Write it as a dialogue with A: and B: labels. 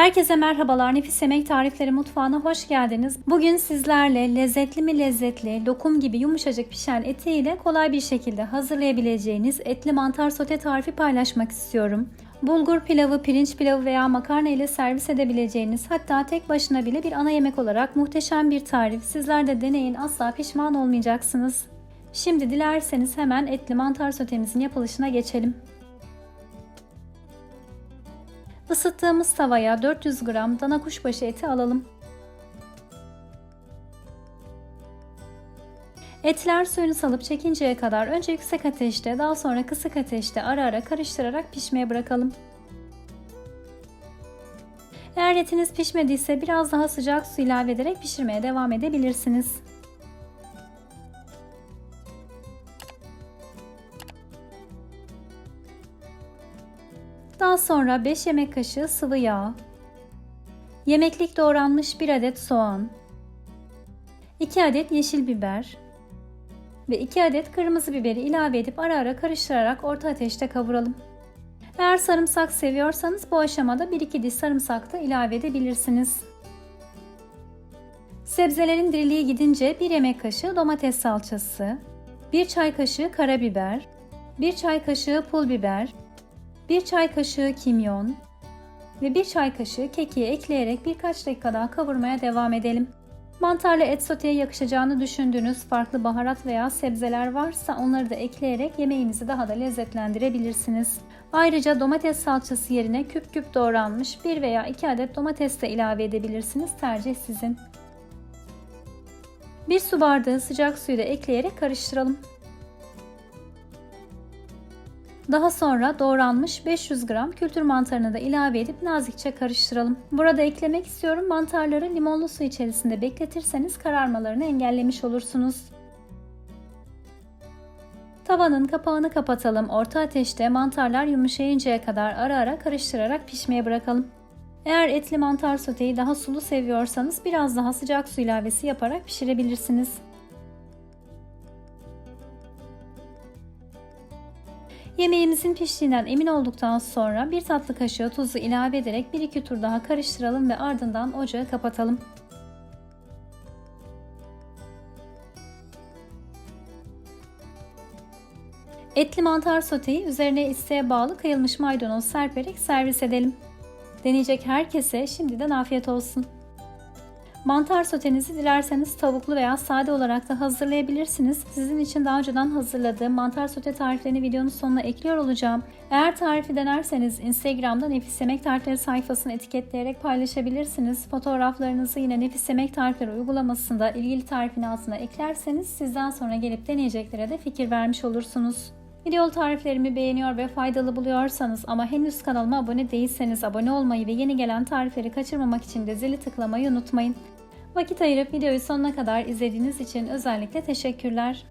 A: Herkese merhabalar. Nefis Yemek Tarifleri Mutfağı'na hoş geldiniz. Bugün sizlerle lezzetli mi lezzetli, lokum gibi yumuşacık pişen etiyle kolay bir şekilde hazırlayabileceğiniz etli mantar sote tarifi paylaşmak istiyorum. Bulgur pilavı, pirinç pilavı veya makarna ile servis edebileceğiniz hatta tek başına bile bir ana yemek olarak muhteşem bir tarif. Sizler de deneyin asla pişman olmayacaksınız. Şimdi dilerseniz hemen etli mantar sotemizin yapılışına geçelim. Isıttığımız tavaya 400 gram dana kuşbaşı eti alalım. Etler suyunu salıp çekinceye kadar önce yüksek ateşte daha sonra kısık ateşte ara ara karıştırarak pişmeye bırakalım. Eğer etiniz pişmediyse biraz daha sıcak su ilave ederek pişirmeye devam edebilirsiniz. Daha sonra 5 yemek kaşığı sıvı yağ, yemeklik doğranmış 1 adet soğan, 2 adet yeşil biber ve 2 adet kırmızı biberi ilave edip ara ara karıştırarak orta ateşte kavuralım. Eğer sarımsak seviyorsanız bu aşamada 1-2 diş sarımsak da ilave edebilirsiniz. Sebzelerin diriliği gidince 1 yemek kaşığı domates salçası, 1 çay kaşığı karabiber, 1 çay kaşığı pul biber, 1 çay kaşığı kimyon ve 1 çay kaşığı kekiği ekleyerek birkaç dakika daha kavurmaya devam edelim. Mantarlı et soteye yakışacağını düşündüğünüz farklı baharat veya sebzeler varsa onları da ekleyerek yemeğinizi daha da lezzetlendirebilirsiniz. Ayrıca domates salçası yerine küp küp doğranmış 1 veya 2 adet domates de ilave edebilirsiniz. Tercih sizin. 1 su bardağı sıcak suyu da ekleyerek karıştıralım. Daha sonra doğranmış 500 gram kültür mantarını da ilave edip nazikçe karıştıralım. Burada eklemek istiyorum mantarları limonlu su içerisinde bekletirseniz kararmalarını engellemiş olursunuz. Tavanın kapağını kapatalım. Orta ateşte mantarlar yumuşayıncaya kadar ara ara karıştırarak pişmeye bırakalım. Eğer etli mantar soteyi daha sulu seviyorsanız biraz daha sıcak su ilavesi yaparak pişirebilirsiniz. Yemeğimizin piştiğinden emin olduktan sonra bir tatlı kaşığı tuzu ilave ederek 1-2 tur daha karıştıralım ve ardından ocağı kapatalım. Etli mantar soteyi üzerine isteğe bağlı kıyılmış maydanoz serperek servis edelim. Deneyecek herkese şimdiden afiyet olsun. Mantar sotenizi dilerseniz tavuklu veya sade olarak da hazırlayabilirsiniz. Sizin için daha önceden hazırladığım mantar sote tariflerini videonun sonuna ekliyor olacağım. Eğer tarifi denerseniz Instagram'da Nefis Yemek Tarifleri sayfasını etiketleyerek paylaşabilirsiniz. Fotoğraflarınızı yine Nefis Yemek Tarifleri uygulamasında ilgili tarifin altına eklerseniz sizden sonra gelip deneyeceklere de fikir vermiş olursunuz. Video tariflerimi beğeniyor ve faydalı buluyorsanız ama henüz kanalıma abone değilseniz abone olmayı ve yeni gelen tarifleri kaçırmamak için de zili tıklamayı unutmayın. Vakit ayırıp videoyu sonuna kadar izlediğiniz için özellikle teşekkürler.